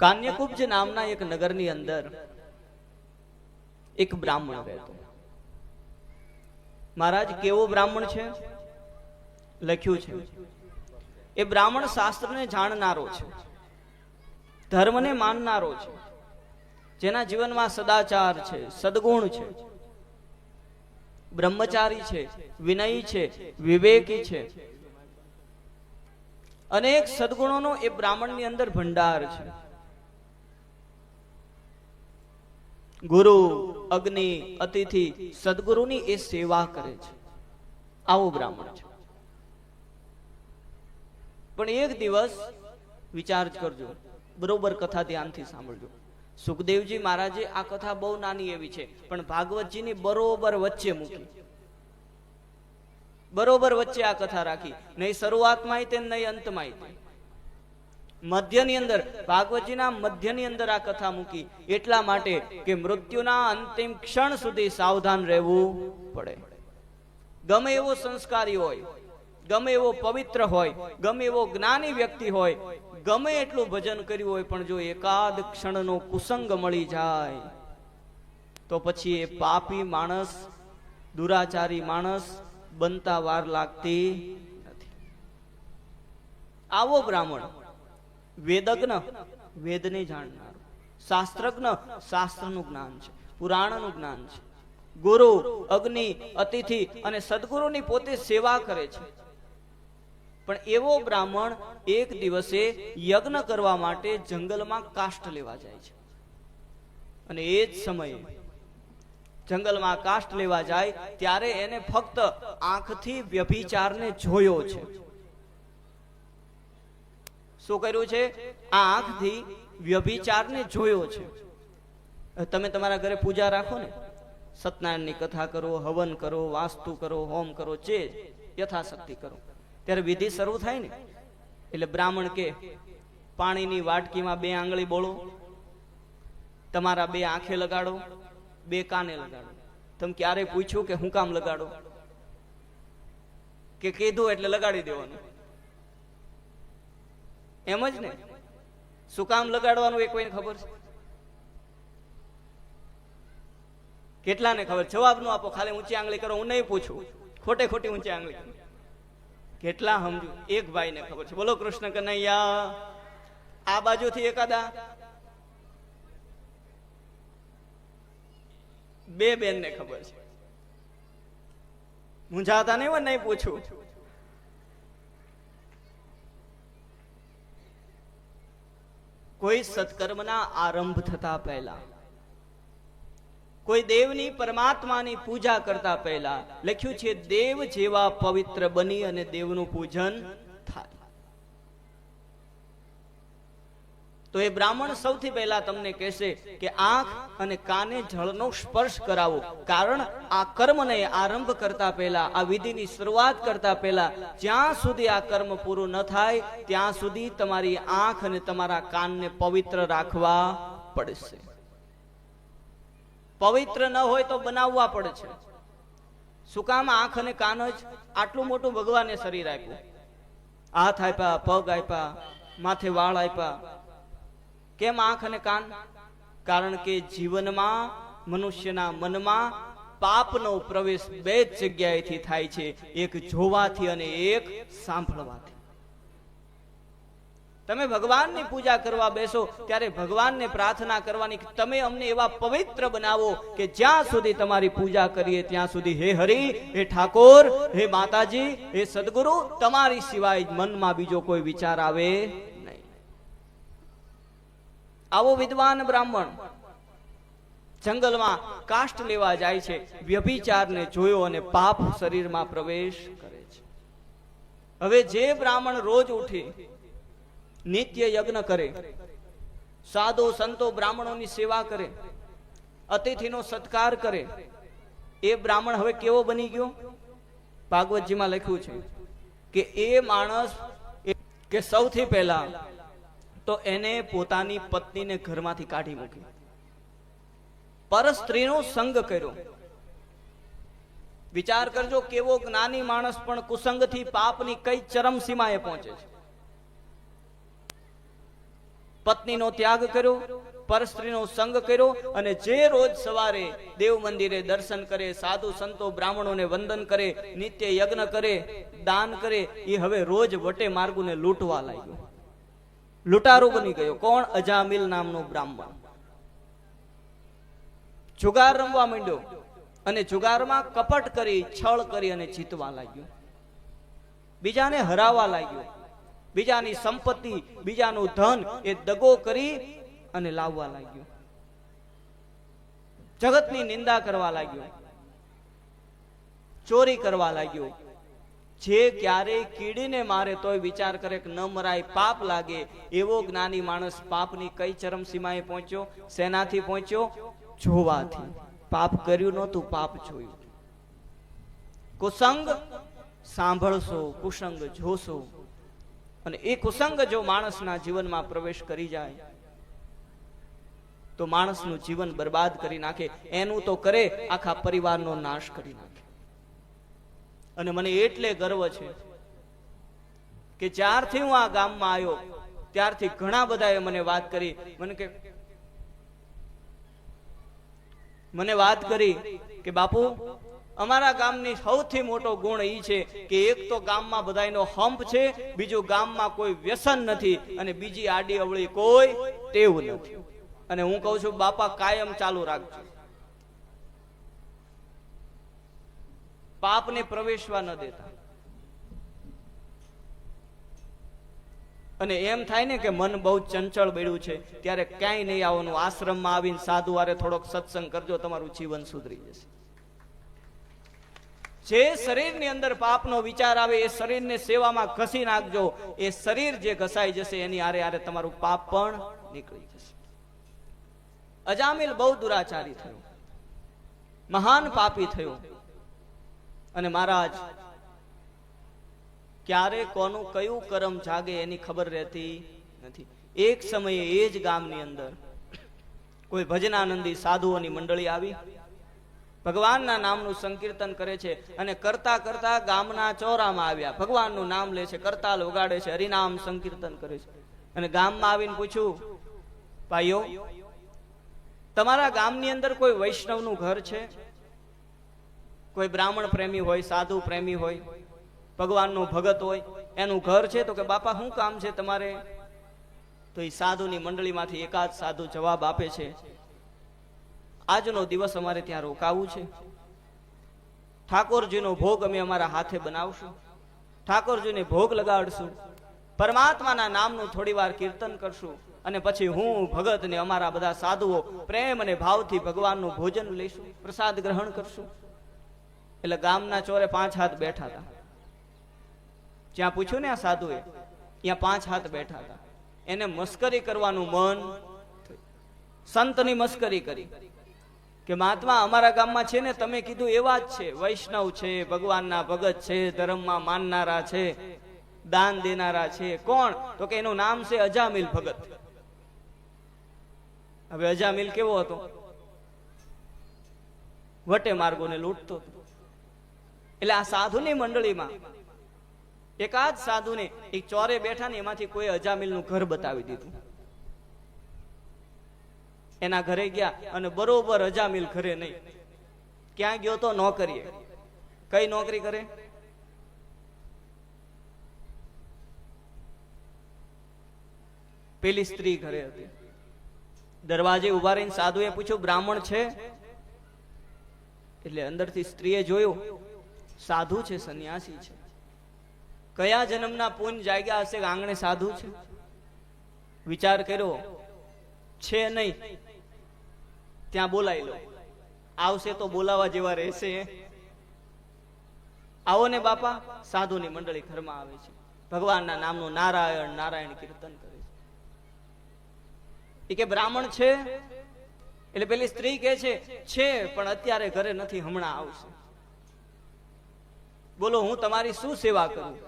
કાન્યકુબ્જ નામના એક નગરની અંદર એક બ્રાહ્મણ રહેતો. મહારાજ, કેવો બ્રાહ્મણ છે? લખ્યું છે, એ બ્રાહ્મણ શાસ્ત્રને જાણનારો છે, ધર્મને માનનારો છે, જેના જીવનમાં સદાચાર છે, સદગુણ છે, બ્રહ્મચારી છે, વિનયી છે, વિવેકી છે. અનેક સદગુણોનો એ બ્રાહ્મણની અંદર ભંડાર છે. ગુરુ, અગ્નિ, અતિથિ, સદગુરુની એ સેવા કરે છે. આવો બ્રાહ્મણ છે. પણ એક દિવસ વિચાર કરજો, બરોબર કથા ધ્યાનથી સાંભળજો. સુખદેવજી મહારાજે આ કથા બહુ નાની એવી છે, પણ ભાગવતજીની બરોબર વચ્ચે મૂકી. બરોબર વચ્ચે આ કથા રાખી, નહીં શરૂઆતમાં તેમ, નહીં અંતમાં મધ્યની અંદર, ભાગવતજીના મધ્યની અંદર આ કથા મૂકી. એટલા માટે કે મૃત્યુના અંતિમ ક્ષણ સુધી સાવધાન રહેવું પડે. ગમે એવો સંસ્કારી હોય, ગમે એવો પવિત્ર હોય, ગમે એવો જ્ઞાની વ્યક્તિ હોય, ગમે એટલું ભજન કર્યું હોય, પણ જો એકાદ ક્ષણનો કુસંગ મળી જાય, તો પછી એ પાપી માણસ, દુરાચારી માણસ બનતા વાર લાગતી નથી. આવો બ્રાહ્મણ વેદજ્ઞ વેદને જાણનારો. શાસ્ત્રજ્ઞ શાસ્ત્રનું જ્ઞાન છે. પુરાણનું જ્ઞાન છે. ગુરુ, અગ્નિ, અતિથિ અને સદગુરુની પોતે સેવા કરે છે. પણ એવો બ્રાહ્મણ એક દિવસે યજ્ઞ કરવા માટે જંગલમાં કાષ્ટ લેવા જાય છે. અને એ જ સમયે જંગલમાં કાષ્ટ લેવા જાય, ત્યારે એને ફક્ત આંખથી વ્યભિચારને જોયો છે. શું કર્યું છે? આ આંખથી વ્યભિચારને જોયો છે. તમે તમારા ઘરે પૂજા રાખો ને. સત્યનારાયણની કથા કરો, હવન કરો, વાસ્તુ કરો, હોમ કરો, જે યથાશક્તિ કરો. ત્યારે વિધિ શરૂ થાય ને. એટલે બ્રાહ્મણ કે, પાણીની વાટકીમાં બે આંગળી બોળો, તમારા બે આંખે લગાડો, બે કાને લગાડો. તમે ક્યારે પૂછ્યું કે હું કામ લગાડો? કે કીધું એટલે લગાડી દેવાનું. એમ જ ને? શું કામ લગાડવાનું એ કોઈને ખબર છે? કેટલાને ખબર? જવાબ નો આપો, ખાલી ઊંચી આંગળી કરો, હું નહીં પૂછું. ખોટે ખોટી ઊંચી આંગળી. કેટલા સમજુ? એક ભાઈને ખબર છે. બોલો કૃષ્ણ કનૈયા, આ બાજુથી એકાદા? બે બેન ને ખબર છે. મૂંઝાતા નહીં હોય નહીં પૂછું. કોઈ સત્કર્મના આરંભ થતા પહેલા, કોઈ દેવની પરમાત્માની પૂજા કરતા પહેલા, લખ્યું છે, દેવ જેવા પવિત્ર બની અને દેવનું પૂજન થાય. તો એ બ્રાહ્મણ સૌથી પહેલા તમને કહેશે કે આંખ અને કાને જળનો સ્પર્શ કરાવો. કારણ આ કર્મને આરંભ કરતા પહેલા, આ વિધિની શરૂઆત કરતા પહેલા, જ્યાં સુધી આ કર્મ પૂરું ન થાય, ત્યાં સુધી તમારી આંખ અને તમારા કાનને પવિત્ર રાખવા પડશે. પવિત્ર ન હોય તો બનાવવા પડે છે શું કામ? આંખ અને કાન જ? આટલું મોટું ભગવાને શરીર આપ્યું. હાથ આપ્યા, પગ આપ્યા, માથે વાળ આપ્યા. કેમ આંખ અને કાન? કારણ કે જીવનમાં, મનુષ્યના મનમાં પાપનો પ્રવેશ બે જ જગ્યાએથી થાય છે, એક જોવાથી અને એક સાંભળવાથી. તમે ભગવાનની પૂજા કરવા બેસો, ત્યારે ભગવાનને પ્રાર્થના કરવાની તમે અમને એવા પવિત્ર બનાવો કે જ્યાં સુધી તમારી પૂજા કરીએ, ત્યાં સુધી હે હરિ, હે ઠાકોર, હે માતાજી, હે સદગુરુ, તમારી સિવાય મનમાં બીજો કોઈ વિચાર આવે આવો વિદ્વાન બ્રાહ્મણ. જંગલમાં કાષ્ટ લેવા જાય છે, વ્યભિચારને જોયો અને પાપ શરીરમાં પ્રવેશ કરે છે. હવે જે બ્રાહ્મણ રોજ ઉઠી, નિત્ય યજ્ઞ કરે, સાધુ સંતો બ્રાહ્મણોની સેવા કરે, અતિથિનો સત્કાર કરે, એ બ્રાહ્મણ હવે કેવો બની ગયો? ભાગવતજીમાં લખ્યું છે કે એ માણસ કે સૌથી પહેલા તો એને પોતાની પત્નીને ઘરમાંથી કાઢી મૂકી. પર સ્ત્રીનો સંગ કર્યો. વિચાર કરજો કેવો જ્ઞાની માણસ પણ કુસંગથી પાપની કઈ ચરમસીમાએ પહોંચે છે. પત્નીનો ત્યાગ કર્યો પરસ્ત્રીનો સંગ કર્યો અને જે રોજ સવારે દેવ મંદિરે દર્શન કરે, સાધુ સંતો બ્રાહ્મણોને વંદન કરે, નિત્ય યજ્ઞ કરે, દાન કરે એ હવે રોજ વટે માર્ગુને લૂંટવા લાગ્યો. લૂંટારો બની ગયો. કોણ? અજામિલ નામનો બ્રાહ્મણ. જુગાર રમવા માંડ્યો. અને જુગારમાં કપટ કરી, છળ કરી અને જીતવા લાગ્યો. બીજાને હરાવા લાગ્યો. બીજાની સંપત્તિ, બીજાનું ધન એ દગો કરી અને લાવવા લાગ્યો. જગતની નિંદા કરવા લાગ્યો. ચોરી કરવા લાગ્યો. જે ક્યારેય કીડીને મારે તોય વિચાર કરે કે ન મરાય, પાપ લાગે, એવો જ્ઞાની માણસ પાપની કઈ ચરમ સીમાએ પહોંચ્યો? સેનાથી પહોંચ્યો? જોવાથી. પાપ કર્યું નહોતું, પાપ જોયું. કુસંગ સાંભળશો, કુસંગ જોશો. અને એ કુસંગ જો માણસના જીવનમાં પ્રવેશ કરી જાય, તો માણસનું જીવન બરબાદ કરી નાખે. એનું તો કરે, આખા પરિવારનો નાશ કરી નાખે. અને મને એટલે ગર્વ છે કે જ્યારથી હું આ ગામમાં આવ્યો, ત્યારથી ઘણા બધાએ મને વાત કરી. મને કે મને વાત કરી કે બાપુ, અમારા ગામની સૌથી મોટો ગુણ એ છે કે એક તો ગામમાં બધાયનો હંપ છે, બીજું ગામમાં કોઈ વ્યસન નથી અને બીજી આડી અવળી કોઈ ટેવ નથી. અને હું કહું છું, બાપા કાયમ ચાલુ રાખજો. પાપને પ્રવેશવા ન દેતા. અને એમ થાય ને કે મન બહુ ચંચળ બળ્યું છે, ત્યારે ક્યાંય નહીં આવવાનું. આશ્રમમાં આવીને સાધુ વારે થોડોક સત્સંગ કરજો, તમારું જીવન સુધરી જશે. જે શરીરની અંદર પાપનો વિચાર આવે, એ શરીરને સેવામાં ઘસી નાખજો. એ શરીર જે ઘસાઈ જશે, એની આરે આરે તમારું પાપ પણ નીકળી જશે. અજામિલ બહુ દુરાચારી થયો. મહાન પાપી થયો. અને મહારાજ, ક્યારે કોનું કયું કરમ જાગે એની ખબર રહેતી નથી. એક સમયે એ જ ગામની અંદર કોઈ ભજનાનંદી સાધુઓની મંડળી આવી. ભગવાનના નામનું સંકીર્તન કરે છે અને કરતા કરતા ગામના ચોરામાં આવ્યા. ભગવાનનું નામ લે છે, કરતાલ વગાડે છે, હરિનામ સંકીર્તન કરે છે. અને ગામમાં આવીને પૂછ્યું, ભાઈઓ, તમારા ગામની અંદર કોઈ વૈષ્ણવનું ઘર છે? કોઈ બ્રાહ્મણ પ્રેમી હોય, સાધુ પ્રેમી હોય, ભગવાનનું ભગત હોય, એનું ઘર છે તો કે, બાપા, શું કામ છે તમારે? તો એ સાધુની મંડળીમાંથી એકાદ સાધુ જવાબ આપે છે, આજનો દિવસ અમારે ત્યાં રોકાવું છે. ઠાકોરજીનો ભોગ અમે અમારા હાથે બનાવશું. ઠાકોરજીને ભોગ લગાડશું. પરમાત્માના નામનું થોડી વાર કીર્તન કરશું અને પછી હું, ભગત ને અમારા બધા સાધુઓ પ્રેમ અને ભાવથી ભગવાનનું ભોજન લઈશું, પ્રસાદ ગ્રહણ કરશું. એટલે ગામના ચોરે પાંચ હાથ બેઠા હતા. જ્યાં પૂછ્યું ને આ સાધુએ ત્યાં પાંચ હાથ બેઠા હતા. એને મસ્કરી કરવાનું મન સંતની મસ્કરી કરી કે, મહાત્મા, અમારા ગામમાં છે ને, તમે કીધું એવા જ છે. વૈષ્ણવ છે, ભગવાનના ભગત છે, ધર્મમાં માનનારા છે, દાન દેનારા છે. કોણ? તો કે, એનું નામ છે અજામિલ ભગત. હવે અજામિલ કેવો હતો? વટે માર્ગોને લૂંટતો હતો. એટલે આ સાધુની મંડળીમાં એકાદ સાધુને એક ચોરે બેઠા ને એમાંથી કોઈ અજામિલનું ઘર બતાવી દીધું. એના ઘરે ગયા અને બરોબર અજામિલ ઘરે નહીં. ક્યાં ગયો તો નોકરીએ. કઈ નોકરી કરે? પેલી સ્ત્રી ઘરે હતી. દરવાજે ઊભા રહીને સાધુએ પૂછ્યું, બ્રાહ્મણ છે? એટલે અંદરથી સ્ત્રીએ જોયું સાધુ છે, સંન્યાસી છે. કયા જન્મના પુન જાગ્યા હશે, આંગણે સાધુ છે? વિચાર કર્યો, છે નહીં. ત્યાં બોલાવી લો આવશે તો બોલાવા જેવા રહેશે. આવો ને બાપા, સાધુની મંડળી ઘરમાં આવે છે. ભગવાનના નામનું નારાયણ નારાયણ કીર્તન કરે છે. એ કે બ્રાહ્મણ છે? એટલે પેલી સ્ત્રી કે છે, પણ અત્યારે ઘરે નથી, હમણાં આવશે. બોલો, હું તમારી શું સેવા કરું?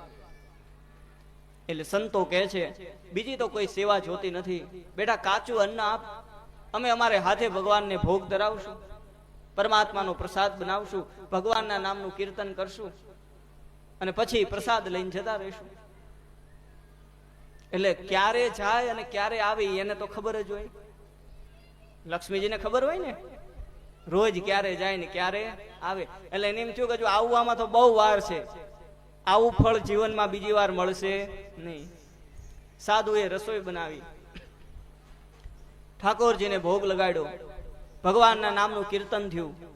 એટલે સંતો કહે છે, બીજી તો કોઈ સેવા જોતી નથી. બેટા, કાચું અન્ન આપ. અમે અમારે હાથે ભગવાનને ભોગ ધરાવશું. પરમાત્માનો પ્રસાદ બનાવશું. ભગવાનના નામનું કીર્તન કરશું. અને પછી પ્રસાદ લઈને જતા રહીશું. એટલે ક્યારે જાય અને ક્યારે આવે, એને તો ખબર જ હોય. લક્ષ્મીજીને ખબર હોય ને? રોજ ક્યારે જાય ને ક્યારે આવે. એટલે એને એમ કે જો આવવામાં તો બહુ વાર છે. આવું ફળ જીવનમાં બીજી વાર મળશે નહીં. સાધુએ રસોઈ બનાવી. ઠાકોરજીને ભોગ લગાડ્યો. ભગવાનના નામનું કીર્તન થયું.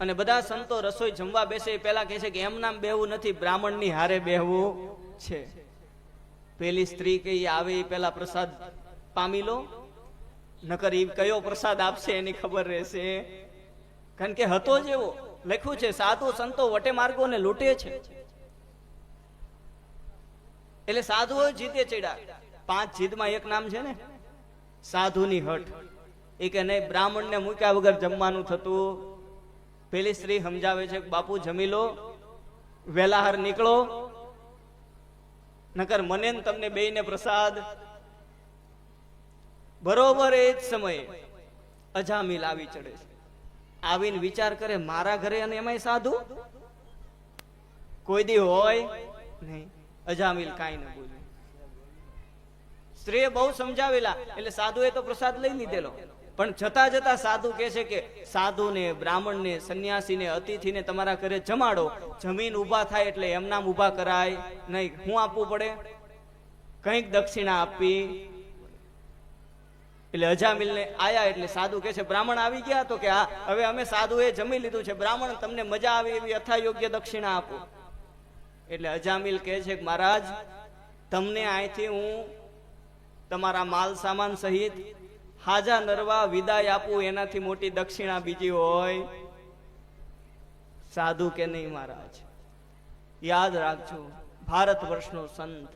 અને બધા સંતો રસોઈ જમવા બેસે એ પહેલા કહે છે કે એમ નામ બેહવું નથી, બ્રાહ્મણની હારે બેહવું છે. પેલી સ્ત્રી કઈ આવે એ પહેલા પ્રસાદ પામી લો. નકર એ કયો પ્રસાદ આપશે એની ખબર રહેશે. કારણ કે હતો જ એવો. લખ્યું છે, સાધુ સંતો વટે માર્ગોને લૂંટે છે. એટલે સાધુઓ જીતે ચડ્યા. પાંચ જીતમાં એક નામ છે ને? સાધુની હઠ. એ કે નહીં, બ્રાહ્મણને મૂક્યા વગર જમવાનું થતું. પેલી સ્ત્રી સમજાવે છે, બાપુ, જમી લો. વેલાહાર નીકળો. નકર મને તમને તમને બેયને પ્રસાદ બરોબર એ જ સમયે અજામિલ આવી ચડે છે. આવીને વિચાર કરે, મારા ઘરે અને એમાંય સાધુ? કોઈ દી હોય નહીં. અજામિલ કાંઈ ન બોલે. સ્ત્રીએ બહુ સમજાવેલા, એટલે સાધુએ તો પ્રસાદ લઈ લીધેલો. પણ જતા જતા સાધુ કહે છે કે, સાધુને, બ્રાહ્મણને, સંન્યાસીને, અતિથિને તમારા ઘરે જમાડો. જમીન ઊભા થાય એટલે એમનામ ઊભા કરાય નહીં. હું આપવું પડે? કંઈક દક્ષિણા આપવી એટલે અજામિલને આયા એટલે સાધુ કહે છે, બ્રાહ્મણ આવી ગયા? તો કે, હા. હવે અમે સાધુએ જમી લીધું છે. બ્રાહ્મણ, તમને મજા આવે એવી યથા યોગ્ય દક્ષિણા આપો. એટલે અજામિલ કહે છે કે, મહારાજ, તમને અહીંથી હું તમારા માલ સામાન સહિત હાજા નરવા વિદાય આપું. એનાથી મોટી દક્ષિણા બીજી હોય. સાધુ કે નહીં, મહારાજ? યાદ રાખજો, ભારત વર્ષનો સંત,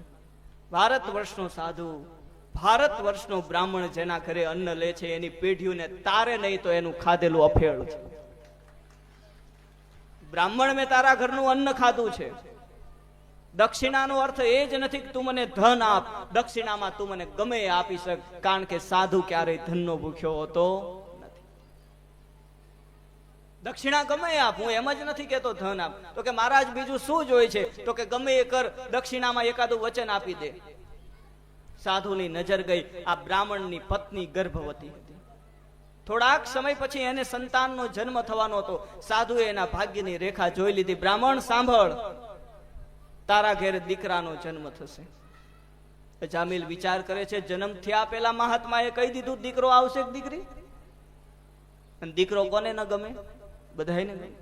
ભારત વર્ષનો સાધુ ભારત વર્ષનો બ્રાહ્મણ જેના ઘરે અન્ન લે છે, એની પેઢીઓને તારે નહીં તો એનું ખાધેલું અફેળ છે. બ્રાહ્મણ મેં તારા ઘરનું અન્ન ખાધું છે. દક્ષિણાનો અર્થ એ જ નથી કે તું મને ધન આપ, દક્ષિણામાં તું મને ગમે આપી શક, કારણ કે સાધુ ક્યારેય ધનનો ભૂખ્યો હોતો દક્ષિણા ગમે આપ, હું એમ જ નથી કેતો ધન આપ. તો કે મહારાજ, બીજું શું જોઈ છે? તો કે ગમે એ કર, દક્ષિણામાં એકાદું વચન આપી દે. સાધુની નજર ગઈ. આ બ્રાહ્મણની પત્ની ગર્ભવતી હતી. થોડાક સમય પછી એને સંતાનનો જન્મ થવાનો હતો. સાધુએ એના ભાગ્યની રેખા જોઈ લીધી. બ્રાહ્મણ, સાંભળ. તારા ઘેર દીકરાનો જન્મ થશે. જામિલ વિચાર કરે છે, જન્મ થયા પેલા મહાત્માએ કહી દીધું, દીકરો આવશે દીકરી? દીકરો કોને ન ગમે? બધાને ગમે.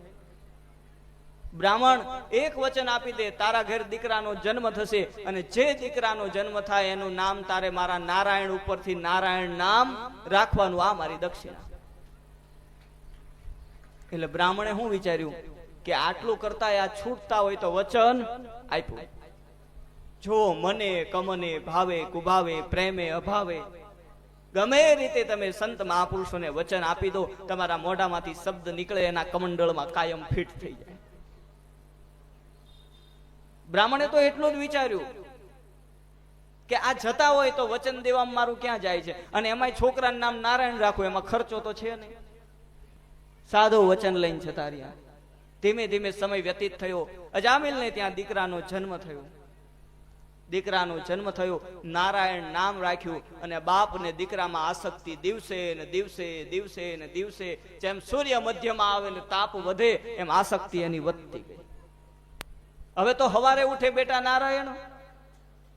બ્રાહ્મણ, એક વચન આપી દે, તારા ઘેર દીકરાનો જન્મ થશે અને જે દીકરાનો જન્મ થાય એનું નામ તારે મારા નારાયણ ઉપરથી નારાયણ નામ રાખવાનું, આ મારી દક્ષિણા. એટલે બ્રાહ્મણે શું વિચાર્યું? કે આટલું કરતા આ છૂટતા હોય તો વચન આપ્યું. જો મને, કમને, ભાવે, કુભાવે, પ્રેમે, અભાવે, ગમે રીતે તમે સંત મહાપુરુષોને વચન આપી દો, તમારા મોઢામાંથી શબ્દ નીકળે, એના કમંડળમાં કાયમ ફિટ થઈ જાય. બ્રાહ્મણે તો એટલું જ વિચાર્યું કે આ જતા હોય તો વચન દેવામાં મારું ક્યાં જાય છે? અને એમાંય છોકરાનું નામ નારાયણ રાખવું એમાં ખર્ચો તો છે નહીં. સાદો વચન લઈને જતા રહ્યા. ધીમે ધીમે સમય વ્યતીત થયો. અજામિલને ત્યાં દીકરાનો જન્મ થયો. દીકરાનો જન્મ થયો. નારાયણ નામ રાખ્યું અને બાપ ને દીકરામાં આસક્તિ દિવસે ને દિવસે દિવસે ને દિવસે. જેમ સૂર્ય મધ્યમાં આવે ને તાપ વધે, એમ આસક્તિ એની વધતી ગઈ. હવે તો હવારે ઉઠે બેટા નારાયણ,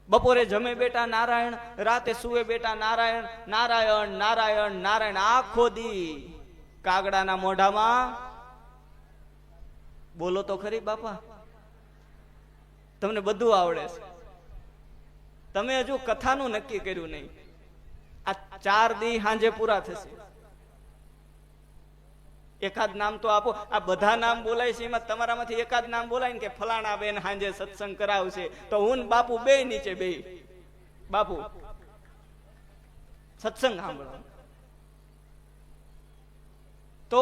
બપોરે જમે બેટા નારાયણ, રાતે સુવે બેટા નારાયણ નારાયણ નારાયણ નારાયણ, આખો દી કાગડાના મોઢામાં. બોલો તો ખરી બાપા, તમને બધું આવડે છે. તમે હજુ કથાનું નક્કી કર્યું નહીં. આ ચાર દી હાંજે પૂરા થશે. એકાદ નામ તો આપો. આ બધા નામ બોલાય છે, એમાં તમારામાંથી એકાદ નામ બોલાય ને કે ફલાણા બેન હાંજે સત્સંગ કરાવશે. તો હું બાપુ બે નીચે બે. બાપુ, સત્સંગ સાંભળો. તો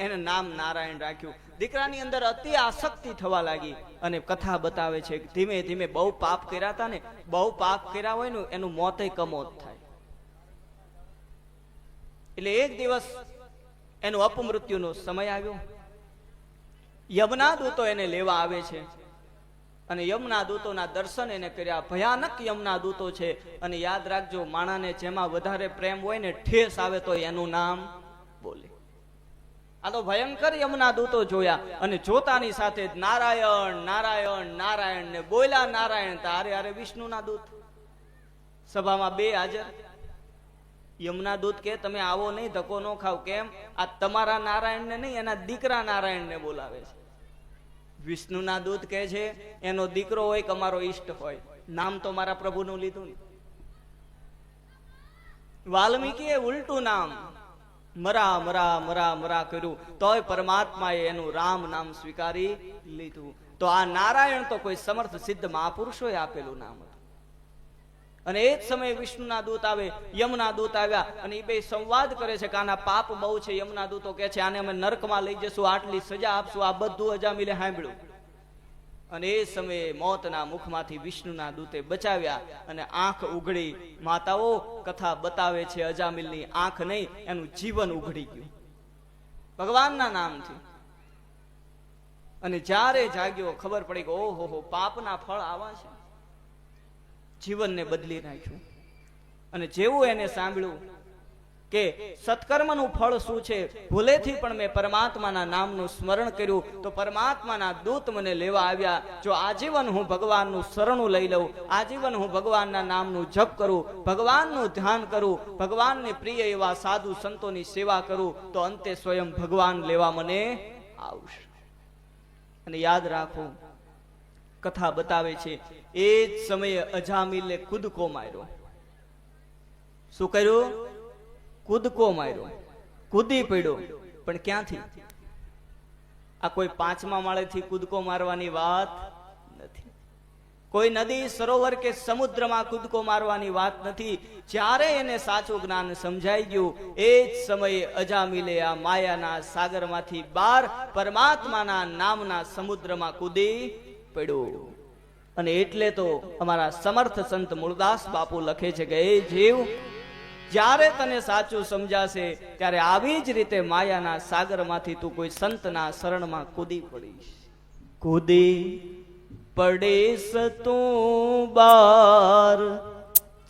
એને નામ નારાયણ રાખ્યું. દીકરાની અંદર અતિ આસક્તિ થવા લાગી અને કથા બતાવે છે ધીમે ધીમે બહુ પાપ કર્યા હતા ને, બહુ પાપ કર્યા હોય ને, એનું મોતે કમોત થાય. એટલે એક દિવસ એનું અપમૃત્યુનો સમય આવ્યો. યમના દૂતો એને લેવા આવે છે અને યમના દૂતોના દર્શન એને કર્યા. ભયાનક યમના દૂતો છે. અને યાદ રાખજો, માણાને જેમાં વધારે પ્રેમ હોય ને ઠેસ આવે તો એનું નામ બોલે. આ તો ભયંકર યમના દૂતો જોયા અને જોતાની સાથે જ નારાયણ નારાયણ નારાયણ ને બોલ્યા. નારાયણ, તારે હારે વિષ્ણુના દૂત. સભામાં બે હાજર. યમુના દૂત કે તમે આવો નહીં, ધક્કો ન ખાવ. કેમ? આ તમારા નારાયણને નહીં, એના દીકરા નારાયણને બોલાવે છે. વિષ્ણુના દૂત કહે છે, એનો દીકરો હોય કે અમારો ઈષ્ટ હોય. નામ તો મારા પ્રભુનું લીધું વાલ્મીકીએ ઉલટું નામ, મરા મરા મરા મરા કર્યું. તોય પરમાત્માએ એનું રામ નામ સ્વીકારી લીધું. તો આ નારાયણ તો કોઈ સમર્થ સિદ્ધ મહાપુરુષોએ આપેલું નામ હતું. અને એ જ સમયે વિષ્ણુના દૂત આવે, યમના દૂત આવ્યા અને એ બે સંવાદ કરે છે કે આના પાપ બહુ છે. યમના દૂતો કે છે, આને અમે નર્કમાં લઈ જશું, આટલી સજા આપશું. આ બધું અજામિલે સાંભળ્યું. અને એ સમયે મોતના મુખમાંથી વિષ્ણુના દૂતે બચાવ્યા અને આંખ ઉઘડી. માતાઓ, કથા બતાવે છે અજામિલની આંખ નહીં, એનું જીવન ઉઘડી ગયું. ભગવાનના નામથી. અને જ્યારે જાગ્યો, ખબર પડી કે ઓહો, પાપના ફળ આવા છે. જીવનને બદલી નાખ્યું. અને જેવું એને સાંભળ્યું કે સત્કર્મનું ફળ શું છે, ભૂલેથી પણ મેં પરમાત્માના નામનું સ્મરણ કર્યું, તો પરમાત્માના દૂત મને લેવા આવ્યા, જો આજીવન હું ભગવાનનું શરણું લઈ લઉં, આજીવન હું ભગવાનના નામનું જપ કરું, ભગવાનનું ધ્યાન કરું, ભગવાનને પ્રિય એવા સાધુ સંતોની સેવા કરું, તો અંતે સ્વયં ભગવાન લેવા મને આવશે. અને યાદ રાખો કથા બતાવે છે. એ જ સમયે અજામિલે કૂદકો માર્યો. શું કર્યું? કૂદકો માર્યો. કૂદી પડ્યો. પણ ક્યાંથી? આ કોઈ પાંચમા માળેથી કૂદકો મારવાની વાત નથી. કોઈ નદી, સરોવર કે સમુદ્રમાં કૂદકો મારવાની વાત નથી. જ્યારે એને સાચું જ્ઞાન સમજાઈ ગયું, એ જ સમયે અજામિલે આ માયાના સાગરમાંથી બાર પરમાત્માના નામના સમુદ્રમાં કૂદી પડ્યો. અને એટલે તો અમારા સમર્થ સંત મૂળદાસ બાપુ લખે છે કે એ જીવ જ્યારે તને સાચું સમજાશે ત્યારે આવી જ રીતે માયાના સાગરમાંથી તું કોઈ સંતના શરણમાં કૂદી પડીશ. કૂદી પડીશ તું બાર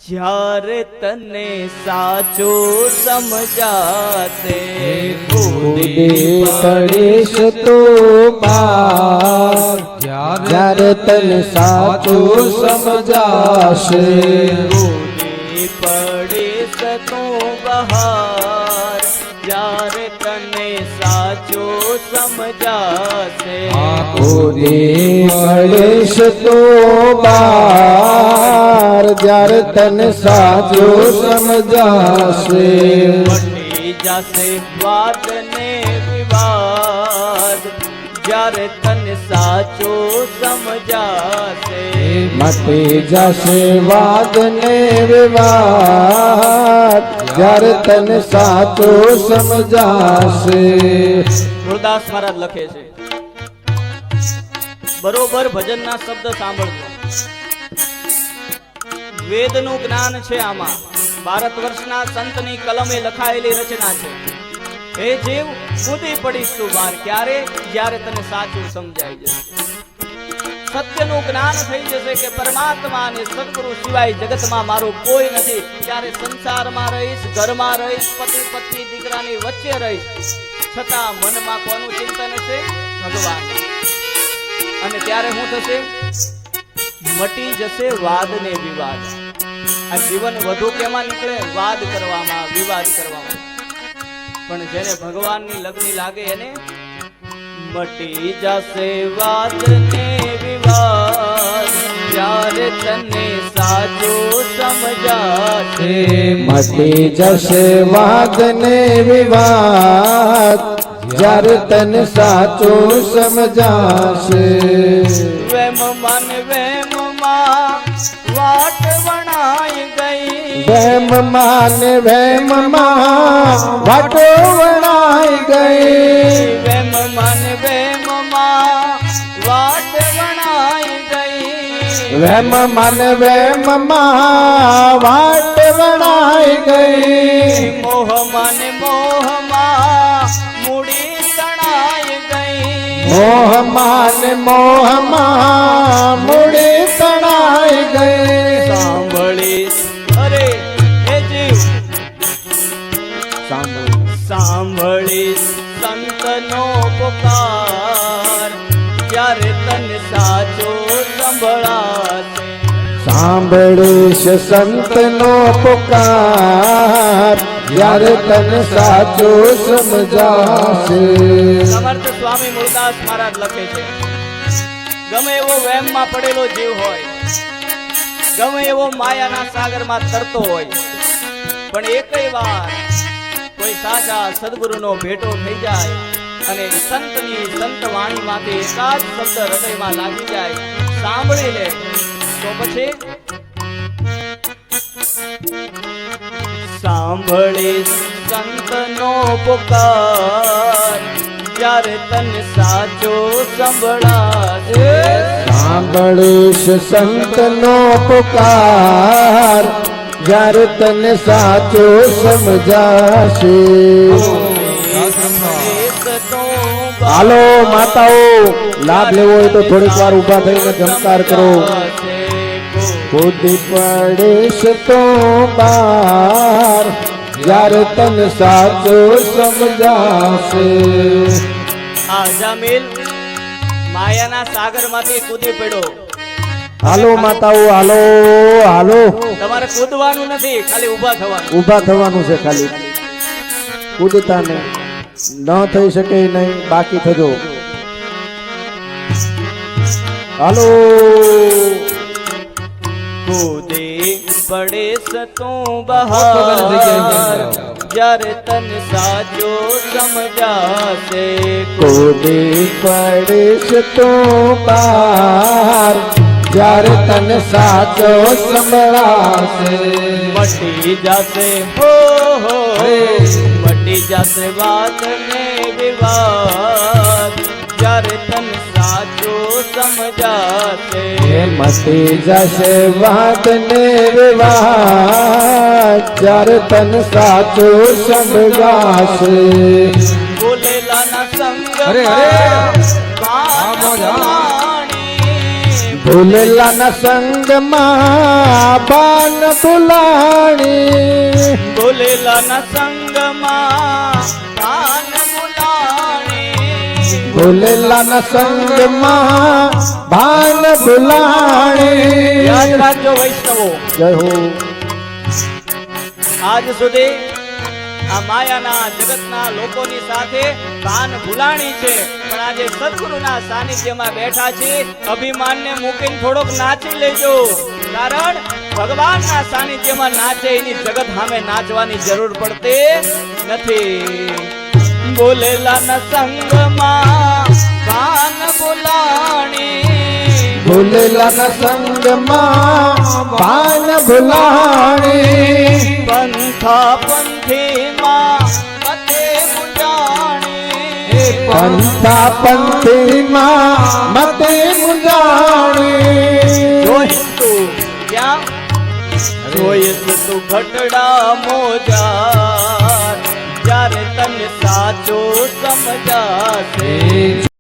જ્યારે તને સાચો સમજાશે. પડીશ તો જ્યારે તને સાચો સમજાશે. કૂદી તો બહાર. જ્યારે તને સાચો સમજાશે કૂદી પડીશ તો બાર જ્યારે તને સાચો સમજાશે મટી જશે વાદ ને વિવાદ જ્યારે તને સાચું સમજાશે. મતે જશે વાદ ને વિવાદ જ્યારે તને સાચો સમજાશે. ગુરદાસ મહારાજ લખે છે. બરોબર ભજનના શબ્દ સાંભળજો. વેદનું જ્ઞાન છે આમાં. ભારત વર્ષના સંતની કલમે લખાયેલી રચના છે. એ જીવ કૂદી પડીશ તું બાર ક્યારે? જ્યારે તને સાચું સમજાઈ જશે. સત્યનું જ્ઞાન થઈ જશે કે પરમાત્મા અને સદગુરુ સિવાય જગતમાં મારું કોઈ નથી. ત્યારે સંસારમાં રહીશ, ઘરમાં રહીશ, પતિ પત્ની દીકરાની વચ્ચે રહીશ. છતાં મનમાં કોનું ચિંતન છે ભગવાન. અને ત્યારે શું થશે? મટી જશે વાદ ને વિવાદ. આ જીવન વધુ કેમાં નીકળે? વાદ કરવામાં, વિવાદ કરવામાં. પણ જેને ભગવાનની લગ્ની લાગે એને મટી જશે વાત ને વિવાદ તને સાચું સમજાશે. મટી જશે વાત ને વિવાદ જ્યારે તન સાચો સમજાશે. વેમ મન વેમમાં વાટ વેમ માન વેમમાં વાટો વણાઈ ગઈ. વેમ મન વેમમાં વાટ વણાઈ ગઈ. વેમ મન વેમમાં વાટ વણાઈ ગઈ. મોહ મન મોહમાં મૂડી તણાઈ ગઈ. મોહ મોહમાં મોહમાં મૂડી તણાઈ ગઈ. સાંભળીશ સાંભળીશ સંતનો પુકાર. જ્યારે તને સાચો સંભળાશે. સાંભળીશ સંતનો પુકાર. જ્યારે તને સાચો સમજાશે. સમર્થ સ્વામી મૂળદાસ મહારાજ લખે છે ગમે એવો વહેમમાં પડેલો જીવ હોય ગમે એવો માયાના સાગરમાં તરતો હોય પણ એકય વાર કોઈ સાચા સદગુરુનો ભેટો થઈ જાય અને સંતની સંત વાણીમાંથી એકાદ શબ્દ હૃદયમાં લાગી જાય, સાંભળી લે. તો પછી? સાંભળી સંતનો પુકાર, જ્યારે તને સાચો સંભળાશે. સાંભળીશ સંતનો પુકાર જ્યારે તને સાચો સમજાશે. હાલો, માતાઓ, લાભ લેવો હોય તો થોડીક વાર ઊભા થઈને જમકાર કરો. કૂદી પડેશ તો બાર જ્યારે તને સાચો સમજાશે. આ જામીલ માયાના સાગરમાંથી કૂદી પડ્યો. હાલો માતાઓ હાલો હાલો. તમારે કૂદવાનું નથી ખાલી ઊભા થવાનું. ઊભા થવાનું છે ખાલી. કૂદતા ને ન થઈ શકે નહીં બાકી થજો. હાલો. કૂદે પડે તું બહાર. જ્યારે તને સાચો સમજાશે. કોદે પડે તો બાર જ્યારે તને સાચો સંભળાશે મટી જશે હો હો મટી જશે વાત ને વિવાદ જ્યારે તને સાચો સમજાશે એ મટી જશે વાત ને વિવાદ જ્યારે તને સાચો સમજાશે બોલેલાના સંગ અરે, ભૂલેલાના સંગમાં બાન ભૂલાણી. ભૂલેલાના સંગમાં કાન મુલાણી ભૂલેલાના સંગમાં ભાન ભૂલાણી. યાદ રાખજો વૈષ્ણવો. જય હો. આજ સુધી આ માયાના જગતના લોકોની સાથે ભાન ભૂલાણી છે. પણ આજે સદગુરુના સાનિધ્યમાં બેઠા છે. અભિમાનને મૂકીને થોડોક નાચી લેજો. કારણ ભગવાનના સાનિધ્યમાં નાચે એની જગત સામે નાચવાની જરૂર પડતી નથી. બોલેલા ના સંગમાં ભાન ભૂલાણી. ભૂલેલાના સંગમાં ભાન ભૂલાણી. પંથા પંથીમાં પંથી માં મતે મુજાણી. તું ઘટડા મોજા જ્યારે તને સાચો સમજાશે.